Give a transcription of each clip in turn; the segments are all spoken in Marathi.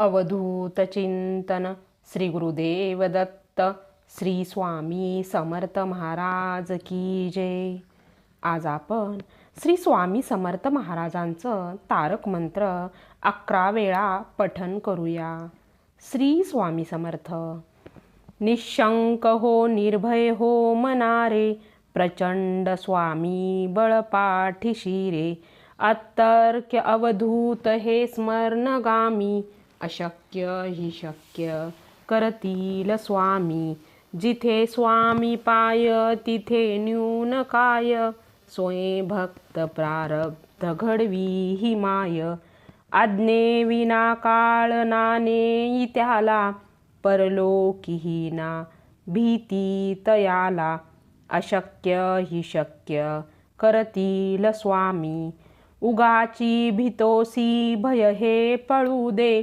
अवधूत चिंतन श्री गुरुदेव दत्त श्री स्वामी समर्थ महाराज की जय. आज आपण श्री स्वामी समर्थ महाराजांचं तारक मंत्र अकरा वेळा पठन करूया. श्री स्वामी समर्थ निशंक हो निर्भय हो मनारे प्रचंड स्वामी बळपाठीशी रे अतर्क्य अवधूत हे स्मरणगामी अशक्य ही शक्य. करतील स्वामी. जिथे स्वामी पाय तिथे न्यून काय. स्वयंभक्त भक्त प्रारब्ध घडवी ही माय. आज्ञे विना काळ नाने त्याला परलोकी ना भीती तयाला. अशक्य ही शक्य. करतील स्वामी. उगाची भीतोसी भय हे पळू दे.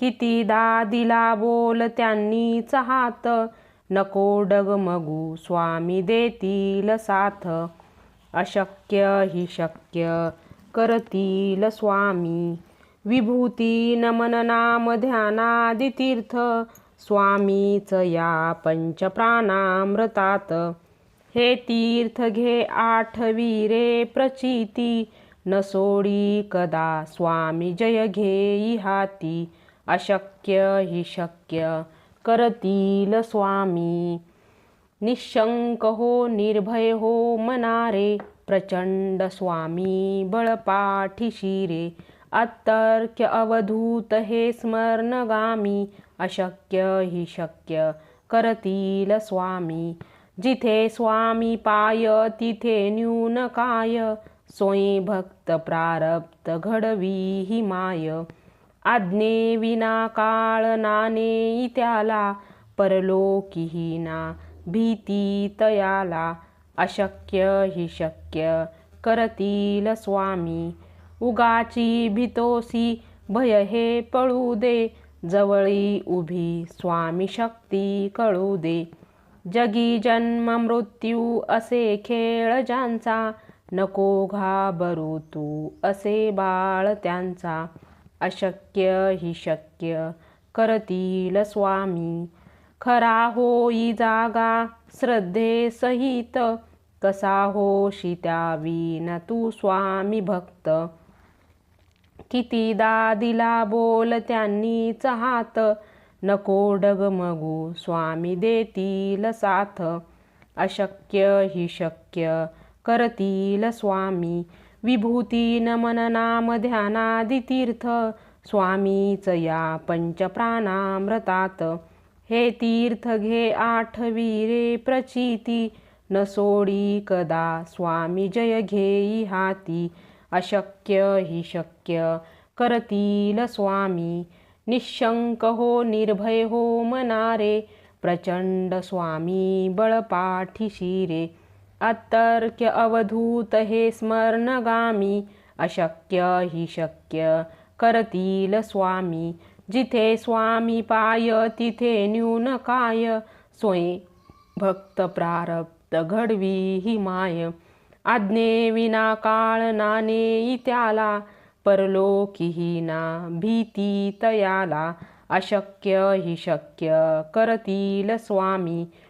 कितीदा दिला बोल त्यांनी चाहत. नको डगमगू स्वामी देतील साथ. अशक्य हि शक्य करतील स्वामी. विभूती नमन नाम ध्यानादितीर्थ. स्वामीच या पंचप्राणामृतात. हे तीर्थ घे आठवी रे प्रचिती. न सोडी कदा स्वामी जय घेई हाती अशक्य हि शक्य करतील स्वामी. निशंक हो निर्भय हो मनारे प्रचंड स्वामी बळपाठीशी रे अतर्क्य अवधूत हे स्मरणगामी अशक्य हि शक्य करतील स्वामी. जिथे स्वामी पाय तिथे न्यून काय सोयी भक्त प्रारब्ध घडवी ही माय. आज्ञे विना काळ नाने त्याला परलोकीही ना भीती तयाला. अशक्य हि शक्य करतील स्वामी. उगाची भीतोसी भय हे पळू दे. जवळी उभी स्वामी शक्ती कळू दे. जगी जन्म मृत्यू असे खेळ ज्यांचा नको घाबरू तू असे बाळ त्यांचा. अशक्य हि शक्य. करतील स्वामी. खरा होई जागा श्रद्धे सहित. कसा होशी न तू स्वामी भक्त. कितीदा दिला बोल त्यांनी चाहत. नको डगमगू स्वामी देतील साथ. अशक्य हि शक्य. करतील स्वामी. विभूती नमन नाम ध्यानादि तीर्थ स्वामीच या पंचप्राणामृतात. हे तीर्थ घे आठवी रे प्रचिती न सोडी कदा स्वामी जय घेई हाती अशक्य हि शक्य करतील स्वामी निशंक हो निर्भय हो मनारे प्रचंड स्वामी बळपाठीशी रे अतर्क्य अवधूत हे स्मरणगामी अशक्य हि शक्य करतील स्वामी. जिथे स्वामी पाय तिथे न्यून काय? भक्त प्रारब्ध घडवी ही माय. आज्ञे विना काळ नाने त्याला परलोकीही ना भीती तयाला. अशक्य हि शक्य करतील स्वामी.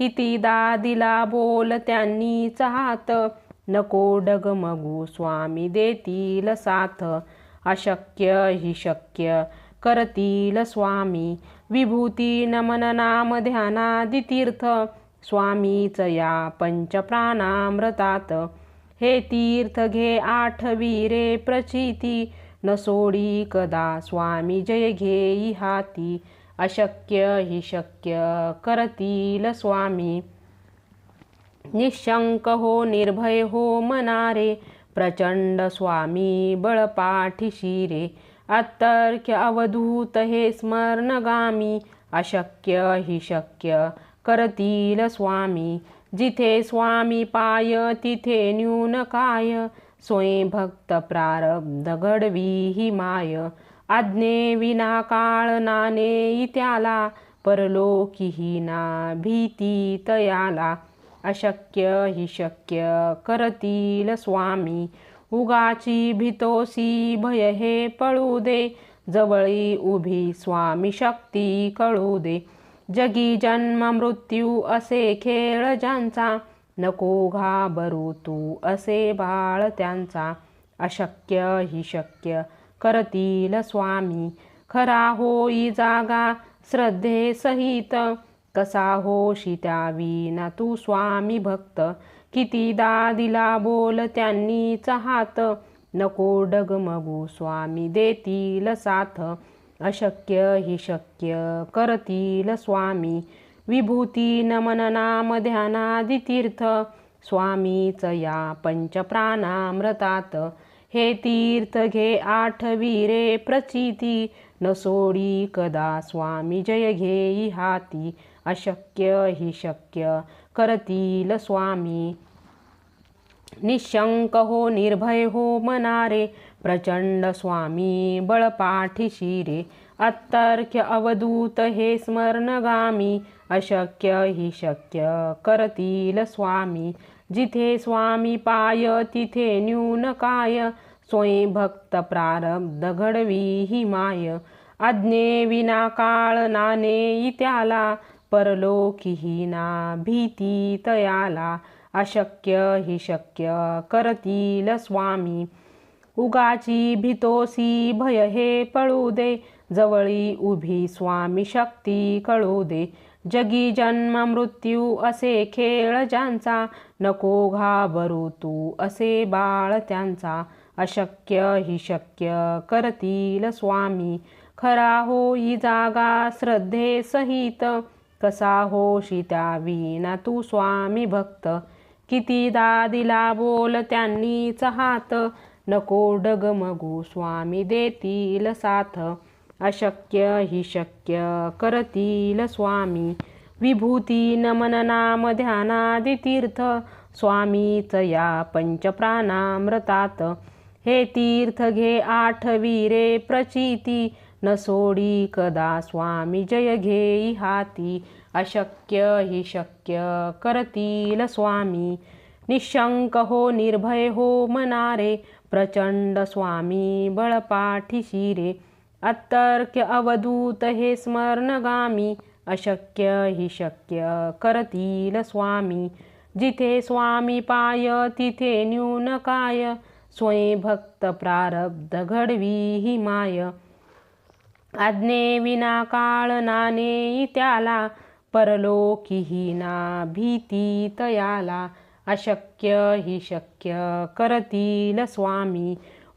कितीदा दिला बोल त्यांनी चाहत. नको डगमगू स्वामी देतील साथ. अशक्य हि शक्य करतील स्वामी. विभूती नमन नाम ध्यानादि तीर्थ स्वामीच या पंचप्राणामृतात. हे तीर्थ घे आठवी रे प्रचिती. न सोडी कदा स्वामी जय घेई हाती अशक्य हि शक्य करतील स्वामी. निशंक हो निर्भय हो मनारे प्रचंड स्वामी बळपाठीशी रे अतर्क्य अवधूत हे स्मरणगामी अशक्य हि शक्य करतील स्वामी. जिथे स्वामी पाय तिथे न्यून काय स्वयंभक्त प्रारब्ध घडवी ही माय. आज्ञे विना काळ नाने त्याला परलोकीही ना भीती तयाला. अशक्य हि शक्य करतील स्वामी. उगाची भीतोसी भय हे पळू दे. जवळी उभी स्वामी शक्ती कळू दे. जगी जन्म मृत्यू असे खेळ ज्यांचा नको घाबरू तू असे बाळ त्यांचा. अशक्य हि शक्य करतील स्वामी. खरा होई जागा श्रद्धे सहित. कसा होशी त्या तू स्वामी भक्त. कितीदा दिला बोल त्यांनीच हात नको डगमगू स्वामी देतील साथ. अशक्य हि शक्य करतील स्वामी. विभूती नमन नाम ध्यानादितीर्थ. स्वामीच या पंचप्राणामृतात. हे तीर्थ घे आठवी रे प्रचिती. न सोडी कदा स्वामी जय घेई हाती अशक्य हि शक्य करतील स्वामी. निशंक हो निर्भय हो मनारे. प्रचंड स्वामी बळपाठीशी रे. अत्तर्ख्य अवधूत हे स्मरणगामी. अशक्य हि शक्य करतील स्वामी. जिथे स्वामी पाय तिथे न्यून काय? स्वयंभक्त प्रारब्ध घडवी ही माय. आज्ञे विना काळ नाने त्याला परलोकीही ना भीती तयाला. अशक्य हि शक्य करतील स्वामी. उगाची भीतोसी भय हे पळू दे. जवळी उभी स्वामी शक्ती कळू दे. जगी जन्म मृत्यू असे खेळ ज्यांचा नको घाबरू तू असे बाळ त्यांचा अशक्य ही शक्य करतील स्वामी. खरा होई जागा श्रद्धे सहित कसा होशी त्या विना तू स्वामी भक्त. कितीदा दिला बोल त्यांनीच हात नको डगमगू स्वामी देतील साथ. अशक्य हि शक्य करतील स्वामी. विभूती नमन नाम ध्यानादितीर्थ स्वामीच या पंचप्राणामृतात. हे तीर्थ घे आठ वीरे प्रचिती न सोडी कदा स्वामी जय घेई हाती अशक्य हि शक्य करतील स्वामी. निशंक हो निर्भय हो मनारे प्रचंड स्वामी बळपाठीशी रे अतर्क्य अवधूत हे स्मरणगामी अशक्य हि शक्य करतील स्वामी. जिथे स्वामी पाय तिथे न्यून काय? स्वयंभक्त प्रारब्ध घडवी ही माय. आज्ञे विना काळ नाने त्याला परलोकीही ना भीती तयाला. अशक्य हि शक्य करतील स्वामी.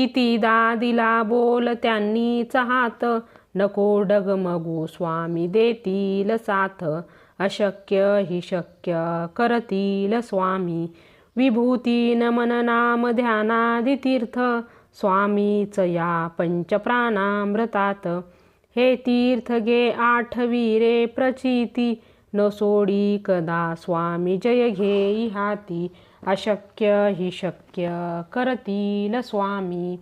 कितीदा दिला बोल त्यांनीच हात नको डगमगू स्वामी देतील साथ. अशक्य हि शक्य करतील स्वामी. विभूती नमन नाम ध्यानादि तीर्थ स्वामीच या पंचप्राणामृतात. हे तीर्थ गे आठवी रे प्रचिती न सोडी कदा स्वामी जय घेई हाती अशक्य हि शक्य करतील स्वामी.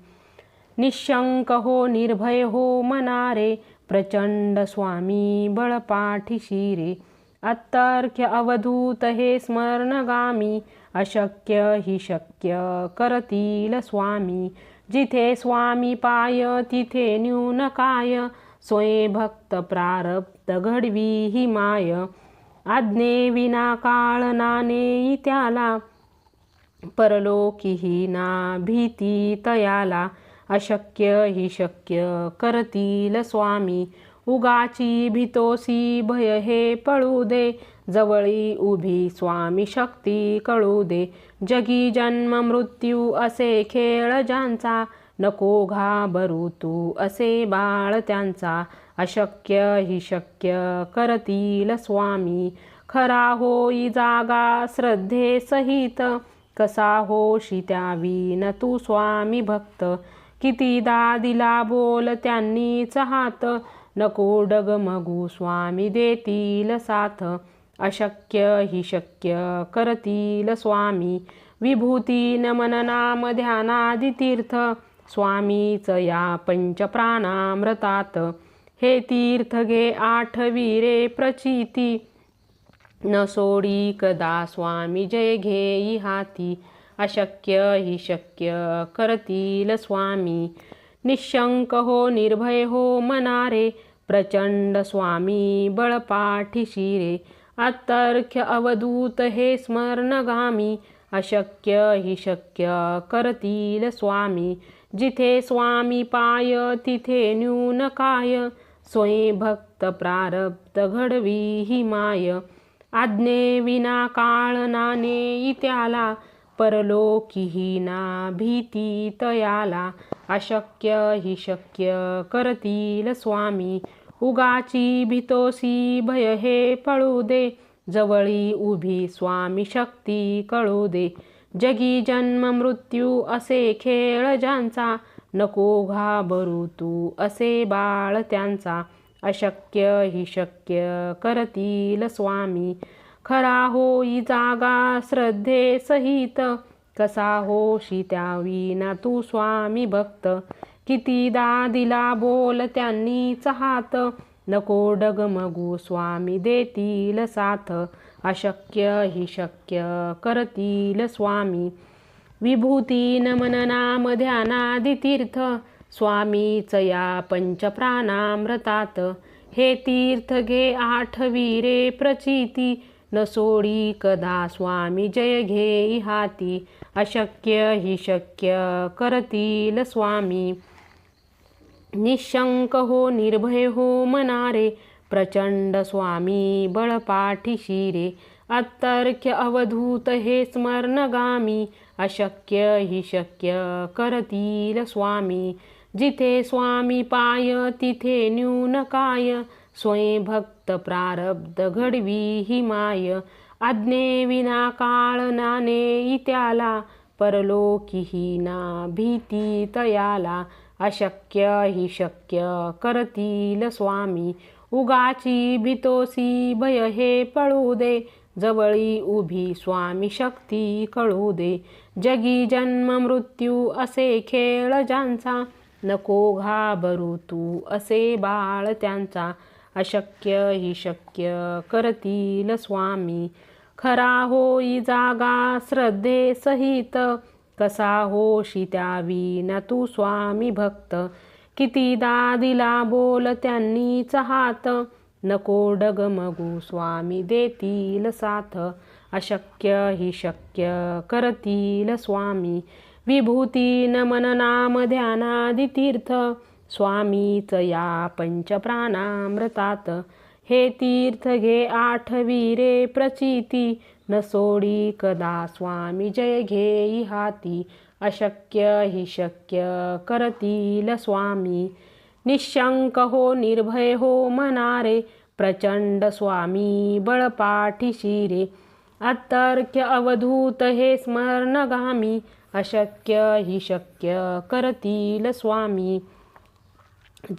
निशंक हो निर्भय हो मनारे प्रचंड स्वामी बळपाठीशी रे अतर्क्य अवधूत हे स्मरणगामी अशक्य हि शक्य करतील स्वामी. जिथे स्वामी पाय तिथे न्यून काय स्वयं भक्त प्रारब्ध घडवी ही माय. आज्ञे विना काळ नाने त्याला परलोकीही ना भीती तयाला अशक्य ही शक्य करतील स्वामी. उगाची भीतोसी भय हे पळू दे जवळी उभी स्वामी शक्ती कळू दे. जगी जन्म मृत्यू असे खेळ ज्यांचा नको घाबरू तू असे बाळ त्यांचा. अशक्य ही शक्य करतील स्वामी. खरा होई जागा श्रद्धे सहित कसा होशी त्यावी? तू स्वामी भक्त. कितीदा दिला बोल त्यांनीच हात. नको डगमगू स्वामी देतील साथ. अशक्य हि शक्य करतील स्वामी. विभूती नमन नाम ध्यानादि तीर्थ. स्वामीच या पंचप्राणामृतात हे तीर्थ घे आठवीरे प्रचिती. न सोडी कदा स्वामी जय घेई हाती अशक्य हि शक्य करतील स्वामी. निशंक हो निर्भय हो मनारे प्रचंड स्वामी बळपाठी शिरे. अतर्क्य अवधूत हे स्मरणगामी अशक्य हि शक्य करतील स्वामी. जिथे स्वामी पाय तिथे न्यून काय? स्वयं भक्त प्रारब्ध घडवी ही माय. आज्ञे विना काळ नाने त्याला परलोकीही ना भीती तयाला. अशक्य हि शक्य करतील स्वामी. उगाची भीतोसी भय हे पळू दे. जवळी उभी स्वामी शक्ती कळू दे. जगी जन्म मृत्यू असे खेळ ज्यांचा नको घाबरू तू असे बाळ त्यांचा. अशक्य हि शक्य करतील स्वामी. खरा होई जागा श्रद्धे सहित. कसा होशी त्याविना तू स्वामी भक्त. कितीदा दिला बोल त्यांनी हात नको डगमगू स्वामी देतील साथ. अशक्य हि शक्य करतील स्वामी. विभूती नमन नाम ध्यानादितीर्थ. स्वामीच या पंचप्राणामृतात। हे तीर्थ घे आठवीरे प्रचिती। न सोडी कदा स्वामी जय घे हाती अशक्य हि शक्य करतील स्वामी। निशंक हो निर्भय हो मनारे। प्रचंड स्वामी बळपाठी शिरे। अतर्क्य अवधूत हे स्मरणगामी। अशक्य हि शक्य करतील स्वामी। जिथे स्वामी पाय तिथे न्यून काय. स्वयंभक्त प्रारब्ध घडवी ही माय. आज्ञे विना काळ नाने त्याला परलोकीही ना भीती तयाला. अशक्य ही शक्य करतील स्वामी. उगाची भीतोसी भय हे पळू दे. जवळी उभी स्वामी शक्ती कळू दे. जगी जन्म मृत्यू असे खेळ ज्यांचा. नको घाबरू तू असे बाळ त्यांचा अशक्य हि शक्य करतील स्वामी. खरा होई जागा श्रद्धे सहित कसा होशी त्यावी न तू स्वामी भक्त. कितीदा दिला बोल त्यांनीच हात नको डगमगू स्वामी देतील साथ. अशक्य हि शक्य करतील स्वामी. विभूती नमन नाम ध्यानादि तीर्थ स्वामीच या पंचप्राणामृतात. हे तीर्थ घे आठवीरे प्रचिती न सोडी कदा स्वामी जय घेई हाती अशक्य हि शक्य करतील स्वामी. निशंक हो निर्भय हो मनारे प्रचंड स्वामी बळपाठी शिरे अतर्क्य अवधूत हे स्मरणगामी अशक्य हि शक्य करतील स्वामी.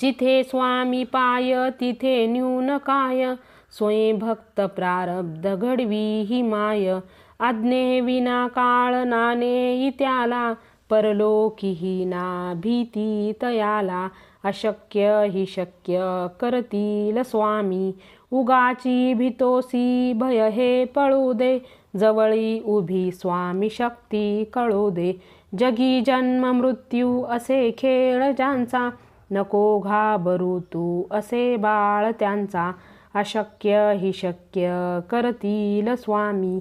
जिथे स्वामी पाय तिथे न्यून काय? स्वयंभक्त प्रारब्ध घडवी ही माय. आज्ञे विना काळ नाने त्याला. परलोकीही ना भीती तयाला. अशक्य हि शक्य करतील स्वामी. उगाची भीतोसी भय हे पळू दे. जवळी उभी स्वामी शक्ती कळू दे. जगी जन्म मृत्यू असे खेळ ज्यांचा नको घाबरू तू असे बाळ त्यांचा. अशक्य ही शक्य करतील स्वामी.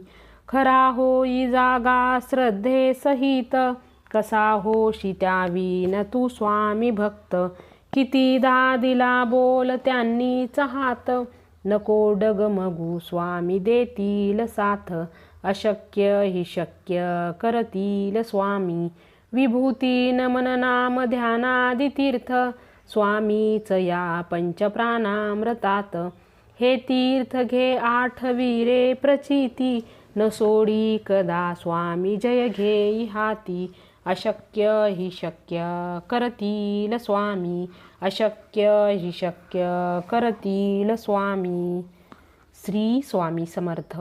खरा होई जागा श्रद्धे सहित. कसा होशी त्यावीन तू स्वामी भक्त. कितीदा दिला बोल त्यांनीच हात. नको डगमगू स्वामी देतील साथ. अशक्य हि शक्य करतील स्वामी. विभूती नमन नाम ध्यानादि तीर्थ स्वामीच या पंचप्राणामृतात. हे तीर्थ घे आठवीरे प्रचिती. न सोडी कदा स्वामी जय घेई हाती अशक्य हि शक्य करतील स्वामी. अशक्य ही शक्य करतील स्वामी. श्री स्वामी समर्थ.